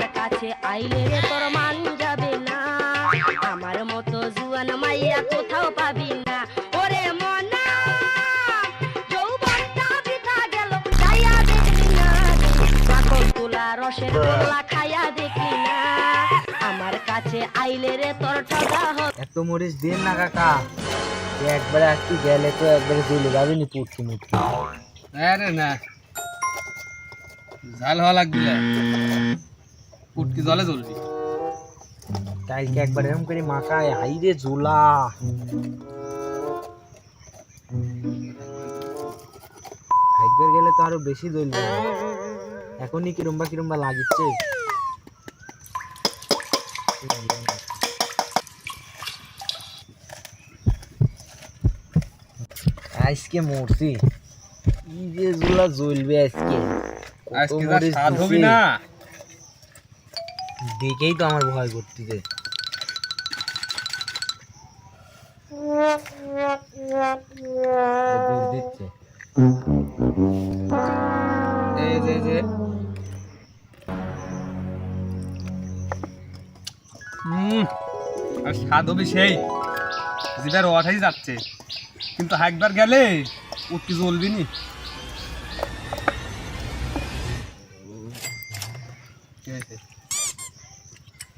আমার কাছে আইলে রে তোর মান যাবে না। আমার মতো জুয়ান মাইয়া কোথাও পাবি না। ওরে মনা যৌবনটা বৃথা গেল যাইয়া দেখলি না পাগল তুলা রসের গোলা খাইয়া দেখলি না। আমার কাছে আইলে রে তোর ঠগা এত মরিচ দিন না কাকা। একবারে আজকে গেলে তো একবারে চলে যাবে নি পুটকি মুটকি। আরে না ঝাল হওয়া লাগবে। না। পুটকি জলে জ্বলবি কালকে একবার এরকম করে মাখায় হাই রে ঝোলা। একবার গেলে তো আরও বেশি জ্বলবে। এখনই কিরম্বা কিরম্বা লাগিচ্ছে আজকে মরছি। কি যে ঝোলা জ্বলবে আজকে। আজকে। না। দেখেই তো আমার ভয় করতেছে। দিচ্ছে। আর স্বাদ হবে সেই। জিভার ওঠাই যাচ্ছে। কিন্তু একবার গেলে উঠকি জ্বলবি নি